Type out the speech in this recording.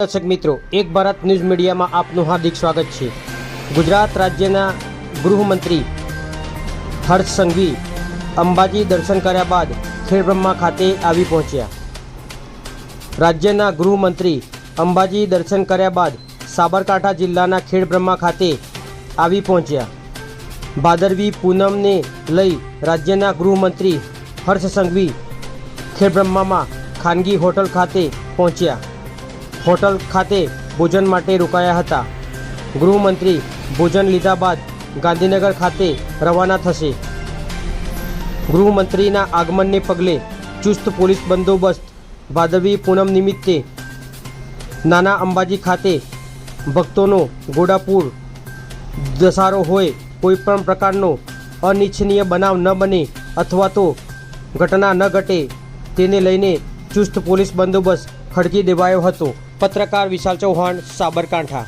દર્શક મિત્રો, એક ભારત ન્યૂઝ મીડિયામાં આપનું હાર્દિક સ્વાગત છે. ગુજરાત રાજ્યના ગૃહમંત્રી હર્ષ સંઘવી અંબાજી દર્શન કર્યા બાદ ખેડબ્રહ્મા ખાતે આવી પહોંચ્યા. રાજ્યના ગૃહમંત્રી અંબાજી દર્શન કર્યા બાદ સાબરકાંઠા જિલ્લાના ખેડબ્રહ્મા ખાતે આવી પહોંચ્યા. ભાદરવી પૂનમને લઈ રાજ્યના ગૃહમંત્રી હર્ષ સંઘવી ખેડબ્રહ્મામાં ખાનગી હોટલ ખાતે પહોંચ્યા. હોટલ ખાતે ભોજન માટે રોકાયા હતા. ગૃહમંત્રી ભોજન લીધા બાદ ગાંધીનગર ખાતે રવાના થશે. ગૃહમંત્રીના આગમનને પગલે ચુસ્ત પોલીસ બંદોબસ્ત ભાદરવી પૂનમ નિમિત્તે નાના અંબાજી ખાતે ભક્તોનો ગોડાપુર, દસારો હોય કોઈ પણ પ્રકારનો અનિચ્છનીય બનાવ ન બને અથવા તો ઘટના ન ઘટે તેને લઈને ચુસ્ત પોલીસ બંદોબસ્ત ખડકી દેવાયો હતો. પત્રકાર વિશાલ ચૌહાણ સાબરકાંઠા.